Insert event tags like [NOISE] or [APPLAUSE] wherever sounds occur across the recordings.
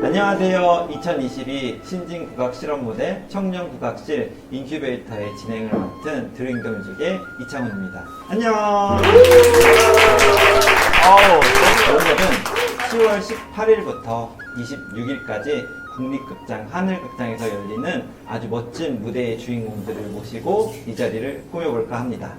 안녕하세요. 2022 신진 국악 실험 무대 청년 국악실 인큐베이터의 진행을 맡은 드로잉 경직의 이창훈입니다. 안녕. 오늘은 10월 18일부터 26일까지 국립극장 하늘극장에서 열리는 아주 멋진 무대의 주인공들을 모시고 이 자리를 꾸며볼까 합니다.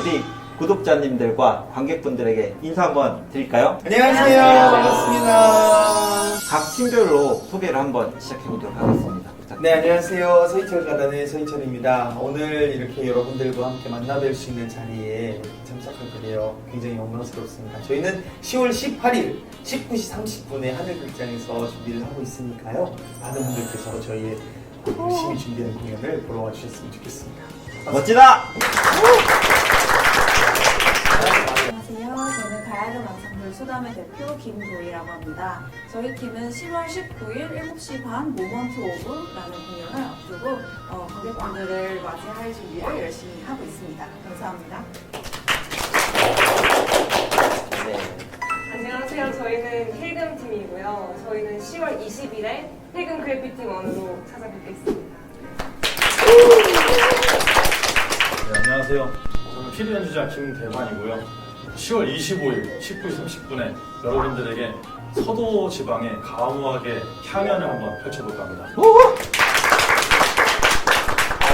우리 구독자님들과 관객분들에게 인사 한번 드릴까요? 안녕하세요. 반갑습니다. 각 팀별로 소개를 한번 시작해 보도록 하겠습니다. 부탁드립니다. 네, 안녕하세요. 서희철 가단의 서희철입니다. 오늘 이렇게 여러분들과 함께 만나뵐 수 있는 자리에 참석하게 되어 굉장히 영광스럽습니다. 저희는 10월 18일 19시 30분에 하늘극장에서 준비를 하고 있으니까요. 많은 분들께서 저희의 열심히 준비한 공연을 보러 와주셨으면 좋겠습니다. 멋지다! 안녕하세요. 저는 가야금 앙상블 수담의 대표 김도희라고 합니다. 저희 팀은 10월 19일 7시 반 모먼트 오브라는 공연을 앞두고 어, 관객분들을 맞이할 준비를 열심히 하고 있습니다. 감사합니다. 네. 안녕하세요. 저희는 힐금 팀이고요. 저희는 10월 20일에 힐금 그래피티 원으로 찾아뵙겠습니다. 네, 안녕하세요. 피리 연주자 김대관이고요. 10월 25일 19시 30분에 여러분들에게 서도 지방의 가무하게 향연을 한번 펼쳐볼까 합니다.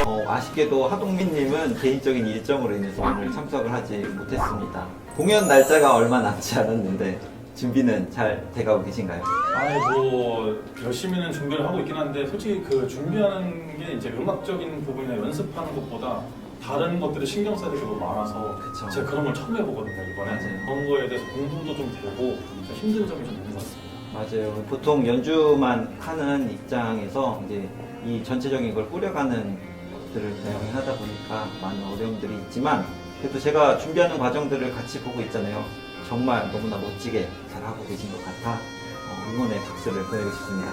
어, 아쉽게도 하동민님은 개인적인 일정으로 인해서 오늘 참석을 하지 못했습니다. 공연 날짜가 얼마 남지 않았는데 준비는 잘 돼가고 계신가요? 아니 뭐 열심히는 준비를 하고 있긴 한데 솔직히 그 준비하는 게 이제 음악적인 부분이나 연습하는 것보다 다른 것들을 신경 써야 될 게 너무 많아서 그쵸. 제가 그런 걸 처음 해보거든요 이번에 맞아요. 그런 거에 대해서 공부도 좀 되고 좀 힘든 점이 좀 있는 것 같습니다. 맞아요. 보통 연주만 하는 입장에서 이제 이 전체적인 걸 꾸려가는 것들을 대응을 하다 보니까 많은 어려움들이 있지만 그래도 제가 준비하는 과정들을 같이 보고 있잖아요. 정말 너무나 멋지게 잘하고 계신 것 같아 어, 응원의 박수를 보내고 싶습니다.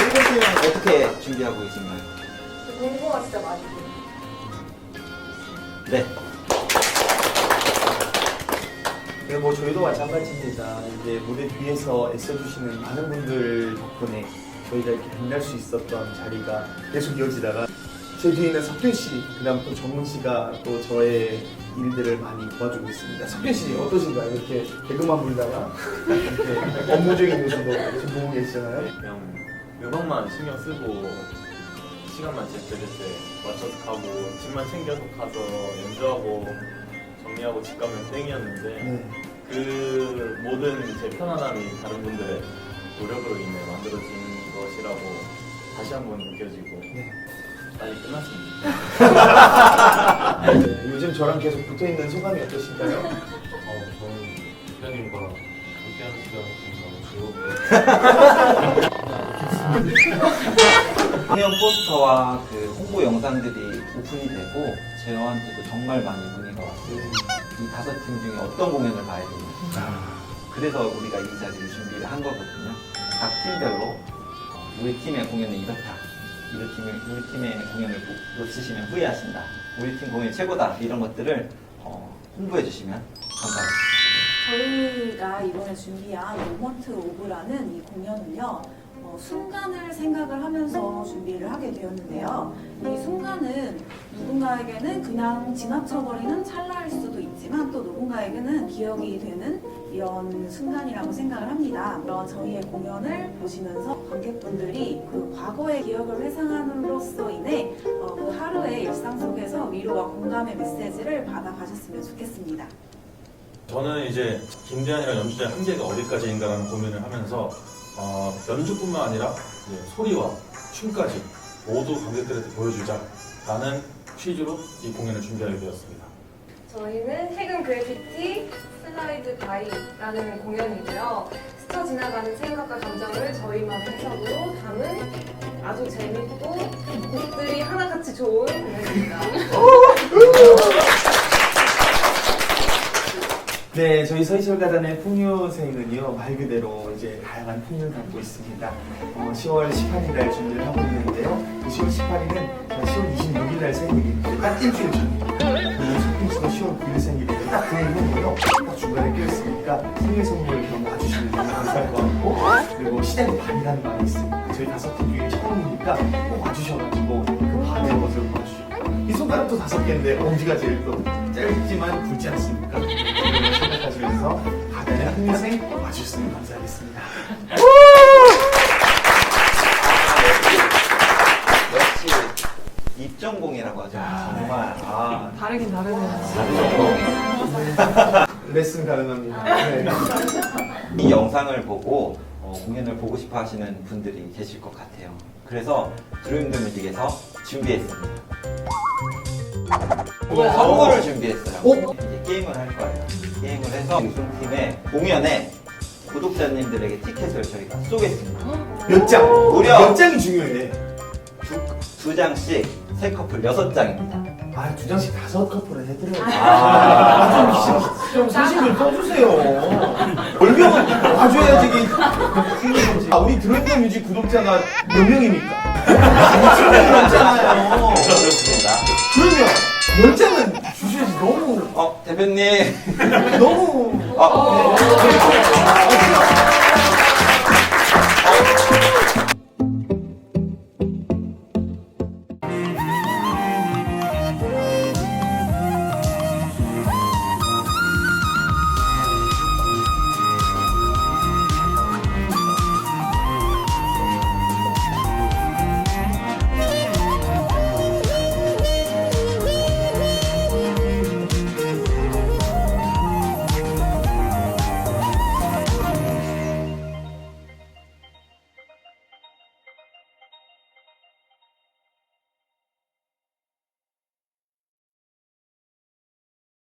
일본 팀은 어떻게 준비하고 계신가요? 공부가 진짜 많이 돼요. 네. 네, 뭐 저희도 마찬가지입니다. 이제 무대 뒤에서 애써주시는 많은 분들 덕분에 저희가 이렇게 빛날 수 있었던 자리가 계속 이어지다가 제 뒤에 있는 석균 씨, 그다음 또 정문 씨가 또 저의 일들을 많이 도와주고 있습니다. 석균 씨 어떠신가요? 이렇게 개그만 불다가 이렇게 업무적인 요소도 지금 보고 계시잖아요. 그냥 음악만 신경 쓰고 시간만 제때제때 맞춰서 가고 짐만 챙겨서 가서 연주하고 정리하고 집 가면 땡이었는데 네. 그 모든 제 편안함이 다른 분들의 노력으로 인해 만들어진 것이라고 다시 한번 느껴지고 네. 빨리 끝났습니다. 네, 요즘 저랑 계속 붙어 있는 소감이 어떠신가요? 어, 저는 대표님과 함께하는 시간이 너무 즐겁고 요. 공연 포스터와 그 홍보 영상들이 오픈이 되고 저한테도 정말 많이 문의가 왔어요. 이 다섯 팀 중에 어떤 공연을 봐야 되냐. 그래서 우리가 이 자리를 준비를 한 거거든요. 각 팀별로 어, 우리 팀의 공연은 이렇다. 우리 팀의, 우리 팀의 공연을 놓- 놓치시면 후회하신다. 우리 팀 공연이 최고다. 이런 것들을 어, 홍보해 주시면 감사하겠습니다. 저희가 이번에 준비한 모먼트 오브라는 이 공연은요. 어, 순간을 생각을 하면서 준비를 하게 되었는데요. 이 순간은 누군가에게는 그냥 지나쳐버리는 찰나일 수도 있지만 또 누군가에게는 기억이 되는 이런 순간이라고 생각을 합니다. 그런 저희의 공연을 보시면서 관객분들이 그 과거의 기억을 회상함으로써 인해 어, 그 하루의 일상 속에서 위로와 공감의 메시지를 받아가셨으면 좋겠습니다. 저는 이제 김대한이랑 연주자의 한계가 어디까지인가라는 고민을 하면서 어, 연주뿐만 아니라 이제 소리와 춤까지 모두 관객들한테 보여주자라는 취지로 이 공연을 준비하게 되었습니다. 저희는 힐금 그래피티 슬라이드 바이라는 공연이고요. 스쳐 지나가는 생각과 감정을 저희만의 해석으로 담은 아주 재밌고 곡들이 하나같이 좋은 공연입니다. [LAUGHS] [LAUGHS] 네, 저희 서희철 가단의 풍요생은요 말 그대로 이제 다양한 풍요를 갖고 있습니다. 어, 10월 18일 날 준비를 하고 있는데요. 그 10월 18일은 10월 26일 날 생일이 딱 일주일 전입니다. 씨가 10월 9일 생일이에요. 딱그 해는요. 딱 중간에 껴있으니까 생일 선물 그런 거 와주시면 너무 감사할 것 같고 그리고 시작이 반이라는 말이 있습니다. 저희 다섯 팀 중에 처음이니까 꼭 와주셔가지고 그 반의 것을 보여주시고 이 손가락도 다섯 개인데 엄지가 제일 또 짧지만 굵지 않습니까? 흥생 와주셨으면 감사하겠습니다. 역시 입전공이라고 하죠. 정말 아 다르긴 다르네요. 레슨 가능합니다. 네. 이 영상을 보고 어, 공연을 보고 싶어 하시는 분들이 계실 것 같아요. 그래서 드로잉드 뮤직에서 준비했습니다. 선물을 준비했어요. 이제 게임을 할 거예요. 게임을 해서 우승팀의 공연에 구독자님들에게 티켓을 저희가 쏘겠습니다. 몇 장? 무려! 몇 장이 중요해? 두, 두 장씩 세 커플 여섯 장입니다. 아, 두 장씩 다섯 커플을 해드려요. 아. 아, 좀, 좀좀 써주세요. 월명은 와줘야지. 이게 생긴 [LAUGHS] 거지. 아, 우리 드론드 뮤직 구독자가 몇 명입니까? 2천 명이 넘잖아요. 어, 대표님. 너무. 아, 어. 어.